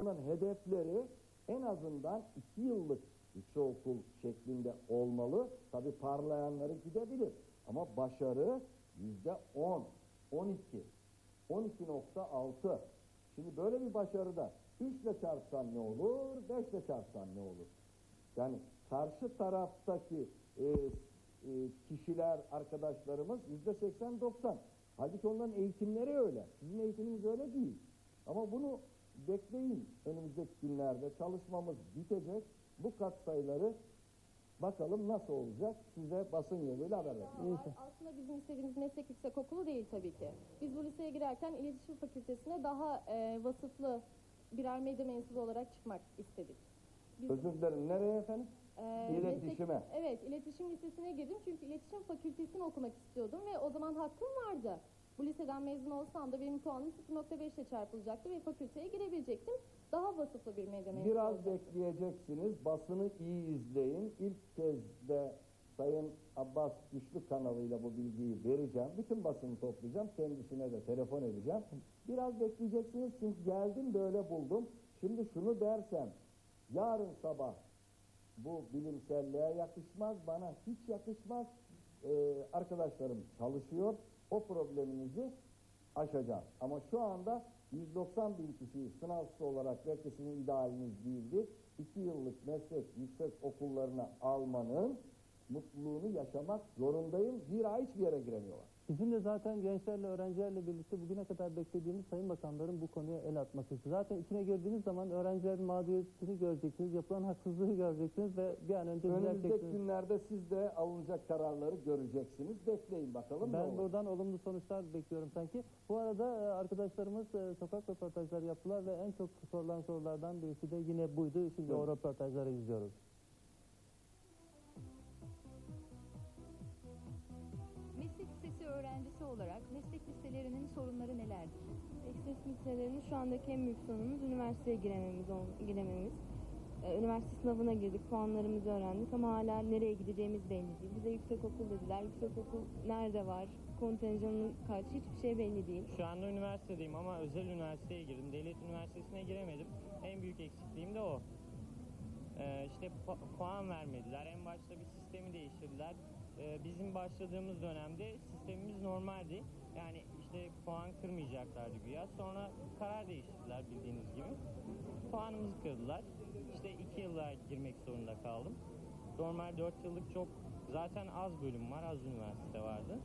Bunların hedefleri en azından iki yıllık yükseokul şeklinde olmalı. Tabi parlayanları gidebilir. Ama başarı yüzde 10, 12, 12.6. Şimdi böyle bir başarıda 3 ile çarpsan ne olur, 5 ile çarpsan ne olur? Yani karşı taraftaki e, e, kişiler, arkadaşlarımız yüzde 80-90. Halbuki onların eğitimleri öyle. Sizin eğitiminiz öyle değil. Ama bunu bekleyin. Önümüzdeki günlerde çalışmamız bitecek. Bu katsayıları bakalım nasıl olacak size basın yoluyla haber. Aslında bizim istediğimiz meslek yüksekokulu değil tabii ki. Biz bu liseye girerken iletişim fakültesine daha e, vasıflı birer medya mensubu olarak çıkmak istedik. Biz, Özür dilerim. Nereye efendim? e, İletişime. meslek- evet, iletişim lisesine girdim çünkü iletişim fakültesini okumak istiyordum ve o zaman hakkım vardı. Bu liseden mezun olsam da benim puanım 0.5 ile çarpılacaktı ve fakülteye girebilecektim. Daha vasıflı bir medya Biraz olacaktım. bekleyeceksiniz. Basını iyi izleyin. İlk kez de Sayın Abbas Güçlü kanalıyla bu bilgiyi vereceğim. Bütün basını toplayacağım. Kendisine de telefon edeceğim. Biraz bekleyeceksiniz çünkü geldim böyle buldum. Şimdi şunu dersem yarın sabah bu bilimselliğe yakışmaz, bana hiç yakışmaz. Ee, arkadaşlarım çalışıyor. O probleminizi aşacağız. Ama şu anda 190 bin kişiyi sınavsız olarak belki sizin idealiniz değildi. 2 yıllık meslek yüksek okullarına almanın mutluluğunu yaşamak zorundayım. Zira hiçbir yere giremiyorlar. Bizim de zaten gençlerle, öğrencilerle birlikte bugüne kadar beklediğimiz Sayın Bakanların bu konuya el atması. Zaten içine girdiğiniz zaman öğrencilerin mağduriyetini göreceksiniz, yapılan haksızlığı göreceksiniz ve bir an önce Önümüzdeki günlerde siz de alınacak kararları göreceksiniz. Bekleyin bakalım ne Ben olur. buradan olumlu sonuçlar bekliyorum sanki. Bu arada e, arkadaşlarımız e, sokak röportajları yaptılar ve en çok sorulan sorulardan birisi de yine buydu. Şimdi o Buyurun. röportajları izliyoruz. Olarak meslek liselerinin sorunları nelerdir? Meslek liselerinin şu andaki en büyük sorunumuz üniversiteye girememiz. girememiz. Ee, üniversite sınavına girdik, puanlarımızı öğrendik ama hala nereye gideceğimiz belli değil. Bize yüksekokul dediler. Yüksekokul nerede var? Kontenjanın kaç? Hiçbir şey belli değil. Şu anda üniversitedeyim ama özel üniversiteye girdim. Devlet üniversitesine giremedim. En büyük eksikliğim de o. Ee, işte pu- puan vermediler. En başta bir sistemi değiştirdiler. Ee, bizim başladığımız dönemde sistemimiz normaldi. Yani işte puan kırmayacaklardı güya. Sonra karar değiştirdiler bildiğiniz gibi. Puanımızı kırdılar. İşte iki yıla girmek zorunda kaldım. Normal dört yıllık çok zaten az bölüm var, az üniversite vardı.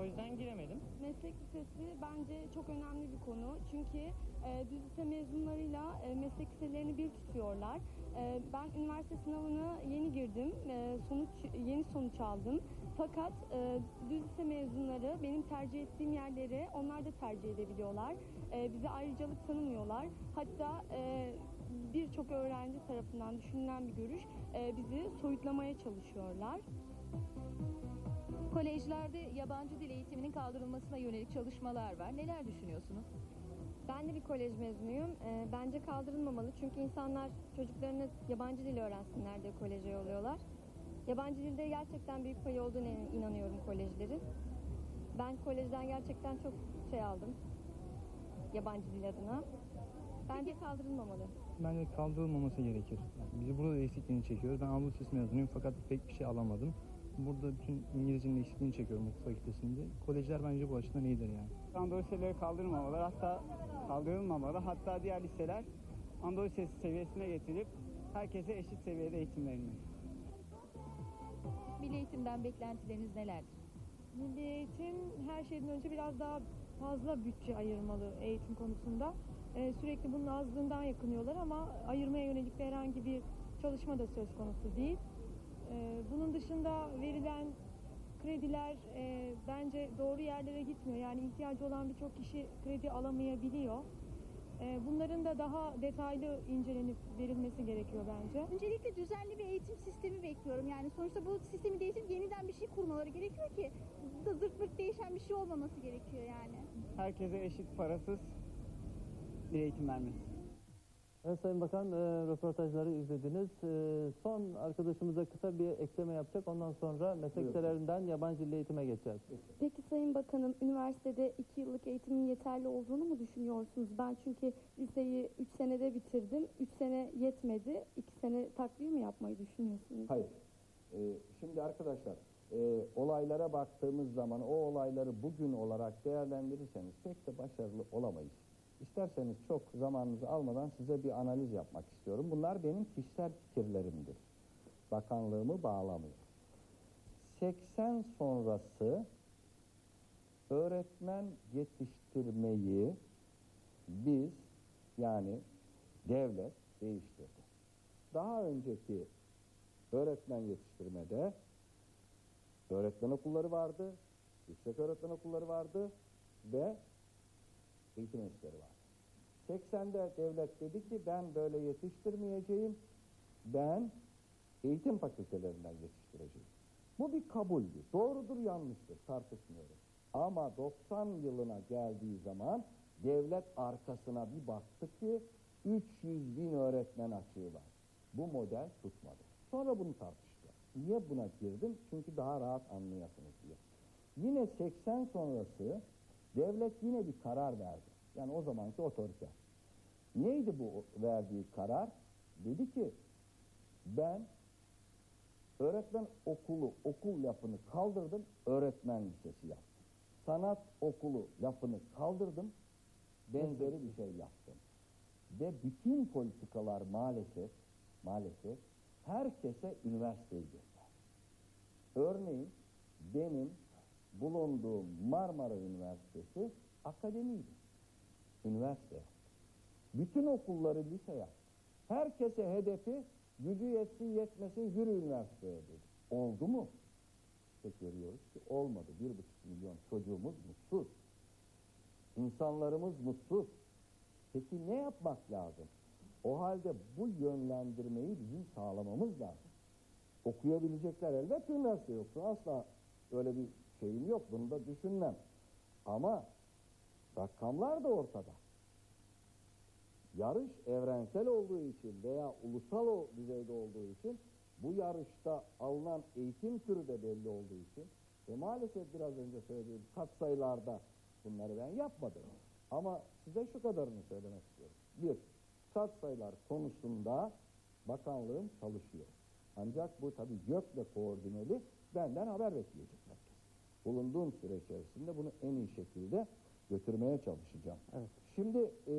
O yüzden giremedim. Meslek lisesi bence çok önemli bir konu. Çünkü e, düz lise mezunlarıyla e, meslek liselerini bir tutuyorlar. E, ben üniversite sınavına yeni girdim. E, sonuç yeni sonuç aldım. Fakat e, düz lise mezunları benim tercih ettiğim yerleri onlar da tercih edebiliyorlar. E, bize ayrıcalık tanımıyorlar. Hatta e, birçok öğrenci tarafından düşünülen bir görüş e, bizi soyutlamaya çalışıyorlar. Kolejlerde yabancı dil eğitiminin kaldırılmasına yönelik çalışmalar var. Neler düşünüyorsunuz? Ben de bir kolej mezunuyum. Ee, bence kaldırılmamalı çünkü insanlar çocuklarını yabancı dil öğrensinler diye koleje yolluyorlar. Yabancı dilde gerçekten büyük payı olduğunu inanıyorum kolejlerin. Ben kolejden gerçekten çok şey aldım. Yabancı dil adına. Bence kaldırılmamalı. Bence kaldırılmaması gerekir. Biz burada da eksikliğini çekiyoruz. Ben Anadolu Lisesi mezunuyum fakat pek bir şey alamadım. Burada bütün İngilizcenin eksikliğini çekiyorum hukuk fakültesinde. Kolejler bence bu açıdan iyidir yani. Anadolu liseleri kaldırmamalı. Hatta kaldırılmamalı. Hatta diğer liseler Anadolu Lisesi seviyesine getirip herkese eşit seviyede eğitim verilmeli. Milli eğitimden beklentileriniz nelerdir? Milli eğitim her şeyden önce biraz daha fazla bütçe ayırmalı eğitim konusunda. Ee, sürekli bunun azlığından yakınıyorlar ama ayırmaya yönelik de herhangi bir çalışma da söz konusu değil. Ee, bunun dışında verilen krediler e, bence doğru yerlere gitmiyor. Yani ihtiyacı olan birçok kişi kredi alamayabiliyor. Ee, bunların da daha detaylı incelenip verilmesi gerekiyor bence. Öncelikle düzenli bir eğitim sistemi bekliyorum. Yani sonuçta bu sistemi değiştirip yeniden bir şey kurmaları gerekiyor ki zırt pırt değişen bir şey olmaması gerekiyor yani. Herkese eşit parasız bir eğitim vermesi. Evet Sayın Bakan, e, röportajları izlediniz. E, son arkadaşımıza kısa bir ekleme yapacak. Ondan sonra meslek liselerinden yabancı dil eğitime geçeceğiz. Peki Sayın Bakanım, üniversitede 2 yıllık eğitimin yeterli olduğunu mu düşünüyorsunuz? Ben çünkü liseyi 3 senede bitirdim. 3 sene yetmedi. 2 sene takviye mi yapmayı düşünüyorsunuz? Hayır. Ee, şimdi arkadaşlar e, olaylara baktığımız zaman o olayları bugün olarak değerlendirirseniz pek de başarılı olamayız. İsterseniz çok zamanınızı almadan size bir analiz yapmak istiyorum. Bunlar benim kişisel fikirlerimdir. Bakanlığımı bağlamıyor. 80 sonrası öğretmen yetiştirmeyi biz yani devlet değiştirdi. Daha önceki öğretmen yetiştirmede öğretmen okulları vardı, yüksek öğretmen okulları vardı ve eğitim enstitüleri vardı. 80'de devlet dedi ki ben böyle yetiştirmeyeceğim, ben eğitim fakültelerinden yetiştireceğim. Bu bir kabuldü. Doğrudur, yanlıştır, tartışmıyorum. Ama 90 yılına geldiği zaman devlet arkasına bir baktı ki 300 bin öğretmen açığı var. Bu model tutmadı. Sonra bunu tartıştılar. Niye buna girdim? Çünkü daha rahat anlayasınız diye. Yine 80 sonrası devlet yine bir karar verdi. Yani o zamanki otorite. Neydi bu verdiği karar? Dedi ki ben öğretmen okulu, okul yapını kaldırdım, öğretmen lisesi yaptım. Sanat okulu yapını kaldırdım, benzeri bir şey yaptım. Ve bütün politikalar maalesef, maalesef herkese üniversiteyi göster. Örneğin benim bulunduğum Marmara Üniversitesi akademiydi. Üniversite. Bütün okulları lise yaptı. Herkese hedefi gücü yetsin yetmesin yürü üniversiteye dedi. Oldu mu? İşte görüyoruz ki olmadı. Bir buçuk milyon çocuğumuz mutsuz. İnsanlarımız mutsuz. Peki ne yapmak lazım? O halde bu yönlendirmeyi bizim sağlamamız lazım. Okuyabilecekler elbette üniversite yoksa asla öyle bir şeyim yok. Bunu da düşünmem. Ama rakamlar da ortada. Yarış evrensel olduğu için veya ulusal o düzeyde olduğu için bu yarışta alınan eğitim türü de belli olduğu için ve maalesef biraz önce söylediğim katsayılarda bunları ben yapmadım. Ama size şu kadarını söylemek istiyorum. Bir, katsayılar konusunda bakanlığım çalışıyor. Ancak bu tabii gökle koordineli benden haber bekleyecek. Bulunduğum süre içerisinde bunu en iyi şekilde götürmeye çalışacağım. Evet. Şimdi e,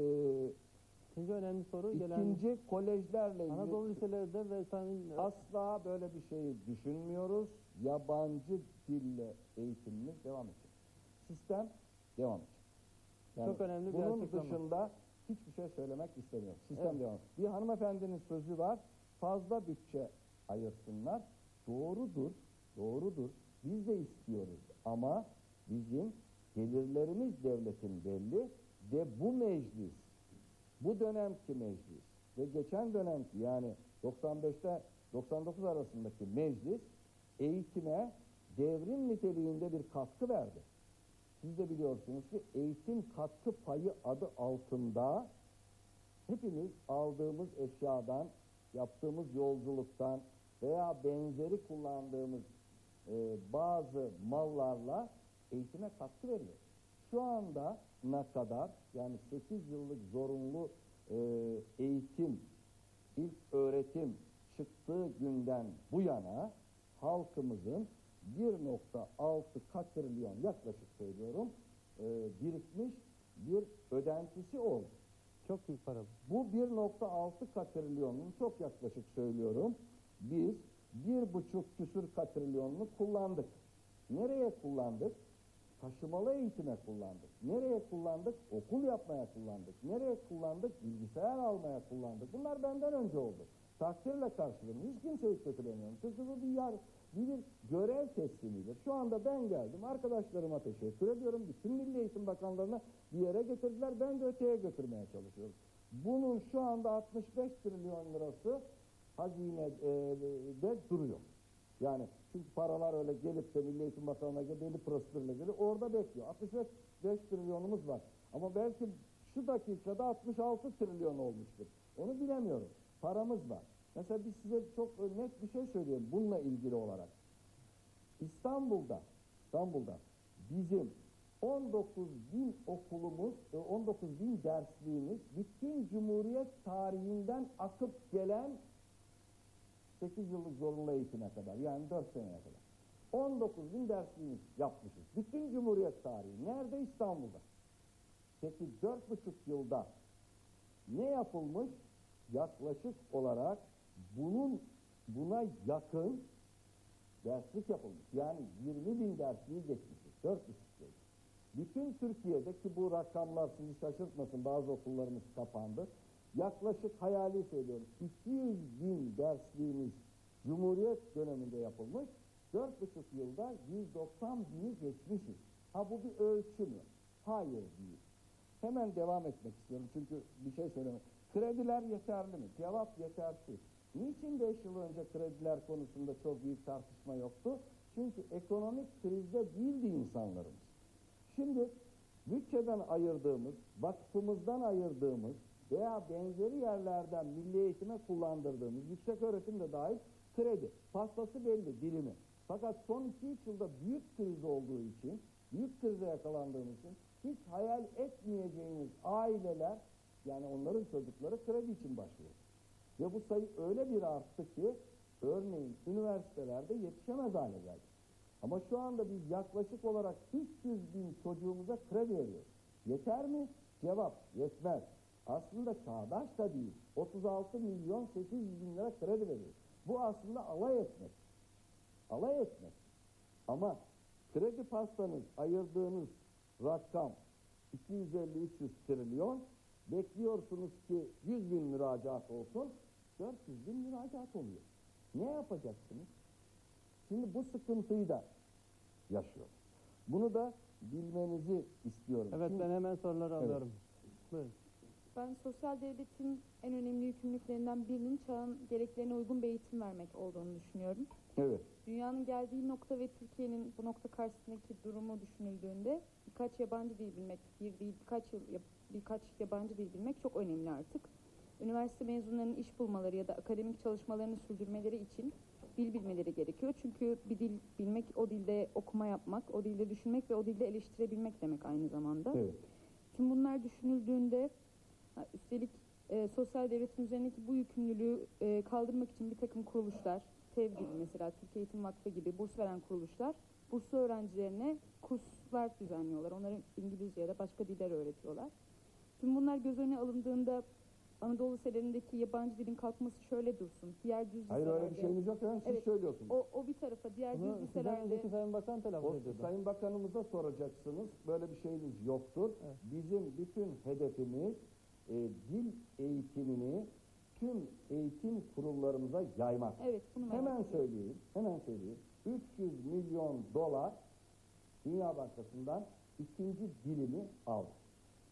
İkinci önemli soru gelen ikinci kolejlerle ilgili Anadolu liselerinde ve sayın asla böyle bir şeyi düşünmüyoruz. Yabancı dille eğitimimiz devam edecek. Sistem devam edecek. Çok önemli bir bunun dışında hiçbir şey söylemek istemiyorum. Sistem Evet. devam Bir hanımefendinin sözü var. Fazla bütçe ayırsınlar. Doğrudur. Doğrudur. Biz de istiyoruz. Ama bizim gelirlerimiz devletin belli ve bu meclis bu dönemki meclis ve geçen dönemki yani 95'te 99 arasındaki meclis eğitime devrim niteliğinde bir katkı verdi. Siz de biliyorsunuz ki eğitim katkı payı adı altında hepimiz aldığımız eşyadan, yaptığımız yolculuktan veya benzeri kullandığımız e, bazı mallarla eğitime katkı veriyoruz. Şu anda ne kadar yani 8 yıllık zorunlu e, eğitim, ilk öğretim çıktığı günden bu yana halkımızın 1.6 katrilyon yaklaşık söylüyorum e, birikmiş bir ödentisi oldu. çok büyük para. Bu 1.6 katrilyonun çok yaklaşık söylüyorum. Biz bir buçuk küsür katrilyonunu kullandık. Nereye kullandık? Taşımalı eğitime kullandık. Nereye kullandık? Okul yapmaya kullandık. Nereye kullandık? Bilgisayar almaya kullandık. Bunlar benden önce oldu. Takdirle karşılıyorum. Hiç kimseyi kötülemiyorum. Çünkü bu bir, bir, bir görev teslimidir. Şu anda ben geldim. Arkadaşlarıma teşekkür ediyorum. Bütün Milli Eğitim Bakanlarına bir yere getirdiler. Ben de öteye götürmeye çalışıyorum. Bunun şu anda 65 trilyon lirası hazinede duruyor. Yani çünkü paralar öyle gelip de Milli Eğitim Bakanlığı'na gelip belli prosedürle geliyor. Orada bekliyor. 65 trilyonumuz var. Ama belki şu dakikada 66 trilyon olmuştur. Onu bilemiyorum. Paramız var. Mesela biz size çok net bir şey söyleyeyim bununla ilgili olarak. İstanbul'da, İstanbul'da bizim 19 bin okulumuz, e, 19 bin dersliğimiz bütün Cumhuriyet tarihinden akıp gelen 8 yıllık zorunlu eğitime kadar yani 4 seneye kadar. 19 bin dersliğimiz yapmışız. Bütün Cumhuriyet tarihi. Nerede? İstanbul'da. Peki 4,5 yılda ne yapılmış? Yaklaşık olarak bunun buna yakın derslik yapılmış. Yani 20 bin dersliği geçmişiz. 4,5 yıl. Bütün Türkiye'deki bu rakamlar sizi şaşırtmasın. Bazı okullarımız kapandı. Yaklaşık hayali söylüyorum. 200 bin dersliğimiz Cumhuriyet döneminde yapılmış. 4,5 yılda 190 bini geçmişiz. Ha bu bir ölçü mü? Hayır değil. Hemen devam etmek istiyorum çünkü bir şey söylemek. Krediler yeterli mi? Cevap yetersiz. Niçin 5 yıl önce krediler konusunda çok büyük tartışma yoktu? Çünkü ekonomik krizde değildi insanlarımız. Şimdi bütçeden ayırdığımız, vakfımızdan ayırdığımız veya benzeri yerlerden milli eğitime kullandırdığımız, yüksek öğretim de dahil kredi. Pastası belli, dilimi. Fakat son 2-3 yılda büyük kriz olduğu için, büyük krize yakalandığımız için hiç hayal etmeyeceğiniz aileler, yani onların çocukları kredi için başlıyor. Ve bu sayı öyle bir arttı ki, örneğin üniversitelerde yetişemez hale geldi. Ama şu anda biz yaklaşık olarak 300 bin çocuğumuza kredi veriyoruz. Yeter mi? Cevap yetmez. Aslında çağdaş da değil. 36 milyon 800 bin lira kredi veriyoruz. Bu aslında alay etmek. Alay etmek. Ama kredi pastanız ayırdığınız rakam 250-300 trilyon bekliyorsunuz ki 100 bin müracaat olsun 400 bin müracaat oluyor. Ne yapacaksınız? Şimdi bu sıkıntıyı da yaşıyor. Bunu da bilmenizi istiyorum. Evet Şimdi- ben hemen soruları Evet. alıyorum. Buyurun. Ben sosyal devletin en önemli yükümlülüklerinden birinin çağın gereklerine uygun bir eğitim vermek olduğunu düşünüyorum. Evet. Dünyanın geldiği nokta ve Türkiye'nin bu nokta karşısındaki durumu düşünüldüğünde birkaç yabancı dil bilmek, bir değil birkaç yıl birkaç yabancı dil bilmek çok önemli artık. Üniversite mezunlarının iş bulmaları ya da akademik çalışmalarını sürdürmeleri için dil bilmeleri gerekiyor. Çünkü bir dil bilmek, o dilde okuma yapmak, o dilde düşünmek ve o dilde eleştirebilmek demek aynı zamanda. Evet. Tüm bunlar düşünüldüğünde üstelik e, sosyal devletin üzerindeki bu yükümlülüğü e, kaldırmak için bir takım kuruluşlar, TEV gibi mesela Türkiye Eğitim Vakfı gibi burs veren kuruluşlar burslu öğrencilerine kurslar düzenliyorlar. Onlara İngilizce ya da başka diller öğretiyorlar. Tüm bunlar göz önüne alındığında Anadolu liselerindeki yabancı dilin kalkması şöyle dursun. Diğer düz Hayır öyle bir şeyimiz yok. Yani siz Evet. söylüyorsunuz. O, o bir tarafa, diğer Bunu düz liselerde... Sayın Bakan telaffuz ediyordu. Sayın Bakanımıza soracaksınız. Böyle bir şeyimiz yoktur. Evet. Bizim bütün hedefimiz e, dil eğitimini tüm eğitim kurumlarımıza yaymak. Evet, bunu Hemen söyleyeyim, hemen söyleyeyim. 300 milyon dolar Dünya Bankası'ndan ikinci dilimi aldı.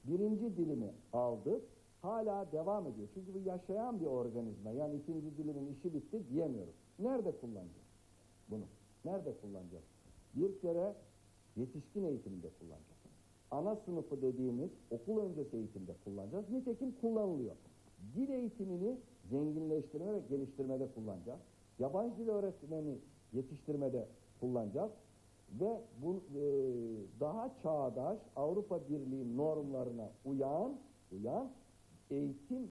Birinci dilimi aldı. Hala devam ediyor. Çünkü bu yaşayan bir organizma. Yani ikinci dilimin işi bitti diyemiyoruz. Nerede kullanacağız bunu? Nerede kullanacağız? Bir kere yetişkin eğitiminde kullanacağız. Ana sınıfı dediğimiz okul öncesi eğitimde kullanacağız. Nitekim kullanılıyor. Dil eğitimini zenginleştirme ve geliştirmede kullanacağız. Yabancı dil öğretmeni yetiştirmede kullanacağız. Ve bu e, daha çağdaş Avrupa Birliği normlarına uyan uyan eğitim